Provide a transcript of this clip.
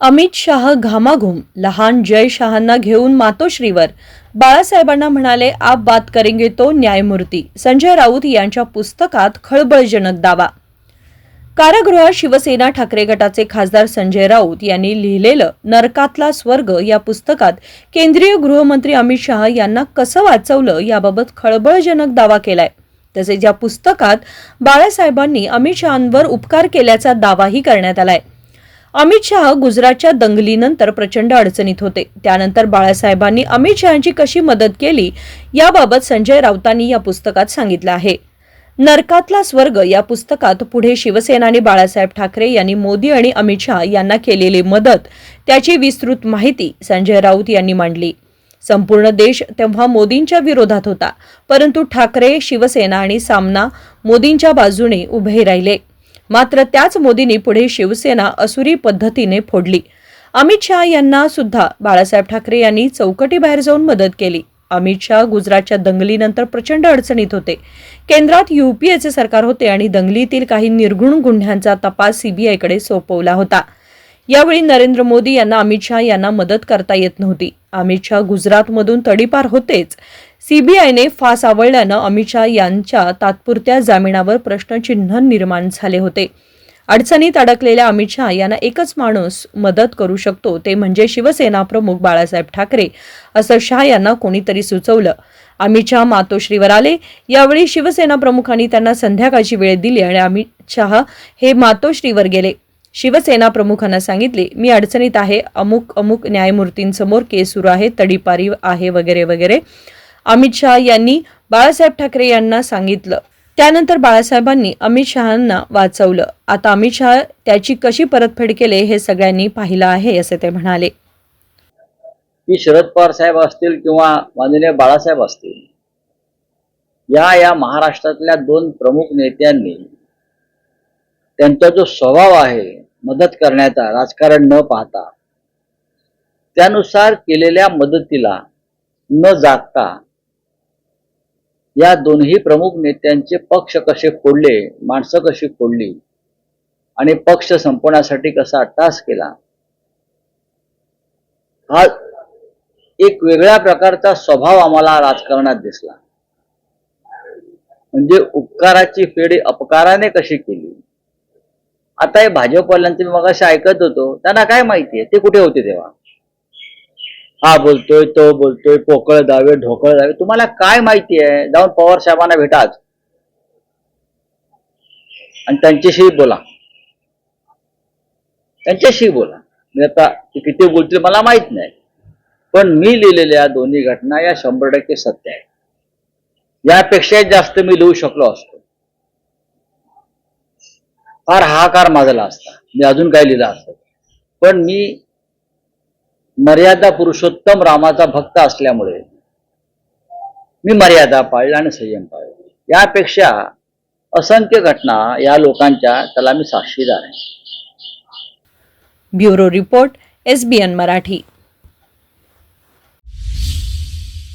अमित शाह घामाघूम. लहान जय शहांना घेऊन मातोश्रीवर. बाळासाहेबांना म्हणाले आप बात करेंगे तो न्यायमूर्ती. संजय राऊत यांच्या पुस्तकात खळबळजनक दावा. कारागृहात शिवसेना ठाकरे गटाचे खासदार संजय राऊत यांनी लिहिलेलं नरकातला स्वर्ग या पुस्तकात केंद्रीय गृहमंत्री अमित शहा यांना कसं वाचवलं याबाबत खळबळजनक दावा केलाय. तसेच या पुस्तकात बाळासाहेबांनी अमित शहांवर उपकार केल्याचा दावाही करण्यात आलाय. अमित शहा गुजरातच्या दंगलीनंतर प्रचंड अडचणीत होते. त्यानंतर बाळासाहेबांनी अमित शहांची कशी मदत केली याबाबत संजय राऊतांनी या पुस्तकात सांगितलं आहे. नरकातला स्वर्ग या पुस्तकात पुढे शिवसेना आणि बाळासाहेब ठाकरे यांनी मोदी आणि अमित शहा यांना केलेली मदत त्याची विस्तृत माहिती संजय राऊत यांनी मांडली. संपूर्ण देश तेव्हा मोदींच्या विरोधात होता परंतु ठाकरे शिवसेना आणि सामना मोदींच्या बाजूने उभे राहिले. मात्र त्याच मोदींनी पुढे शिवसेना असुरी पद्धतीने फोडली. अमित शहा यांना सुद्धा बाळासाहेब ठाकरे यांनी चौकटीबाहेर जाऊन मदत केली. अमित शहा गुजरातच्या दंगलीनंतर प्रचंड अडचणीत होते. केंद्रात युपीएचे सरकार होते आणि दंगलीतील काही निर्गुण गुन्ह्यांचा तपास सीबीआयकडे सोपवला होता. यावेळी नरेंद्र मोदी यांना अमित शहा यांना मदत करता येत नव्हती. अमित शहा गुजरातमधून तडीपार होतेच. सीबीआयने फास आवळल्यानं अमित शहा यांच्या तात्पुरत्या जामिनावर प्रश्नचिन्ह निर्माण झाले होते. अडचणीत अडकलेल्या अमित शहा यांना एकच माणूस मदत करू शकतो ते म्हणजे शिवसेना प्रमुख बाळासाहेब ठाकरे असं शहा यांना कोणीतरी सुचवलं. अमित शहा मातोश्रीवर आले. यावेळी शिवसेना प्रमुखांनी त्यांना संध्याकाळची वेळ दिली आणि अमित शहा हे मातोश्रीवर गेले. शिवसेना प्रमुखांना सांगितले मी अडचणीत आहे अमुक अमुक न्यायमूर्तींसमोर केस सुरू आहे तडीपारी आहे वगैरे वगैरे. अमित शहा यांनी बाळासाहेब ठाकरे यांना सांगितलं. त्यानंतर बाळासाहेबांनी अमित शहांना वाचवलं. आता अमित शहा त्याची कशी परतफेड केले हे सगळ्यांनी पाहिलं आहे असे ते म्हणाले. की शरद पवार साहेब असतील किंवा माननीय बाळासाहेब असतील या या महाराष्ट्रातल्या दोन प्रमुख नेत्यांनी त्यांचा जो स्वभाव आहे मदत करण्याचा राजकारण न पाहता त्यानुसार केलेल्या मदतीला न जागता या दोन्ही प्रमुख नेत्यांचे पक्ष कसे फोडले माणसं कशी फोडली आणि पक्ष संपवण्यासाठी कसा अट्टास केला हा एक वेगळ्या प्रकारचा स्वभाव आम्हाला राजकारणात दिसला. म्हणजे उपकाराची फेडी अपकाराने कशी केली. आता हे भाजपवाल्यांचं मी असे ऐकत होतो त्यांना काय माहितीये ते कुठे होते तेव्हा? हा बोलतोय तो बोलतोय पोकळ दावे ढोकळ दावे तुम्हाला काय माहिती आहे? जाऊन पवार साहेबांना भेटाच आणि त्यांच्याशी बोला. त्यांच्याशी बोला. मी आता ते किती बोलतील मला माहीत नाही. पण मी लिहिलेल्या दोन्ही घटना या शंभर टक्के सत्य आहे यापेक्षा जास्त मी लिहू शकलो असतो. फार हाकार माजला असता मी अजून काय लिहिलं असतं. पण मी मर्यादा पुरुषोत्तम रामाचा भक्त असल्यामुळे मी मर्यादा पाळली आणि संयम पाळला. यापेक्षा असंख्य घटना या लोकांच्या त्याला मी साक्षीदार आहे. Bureau report SBN Marathi.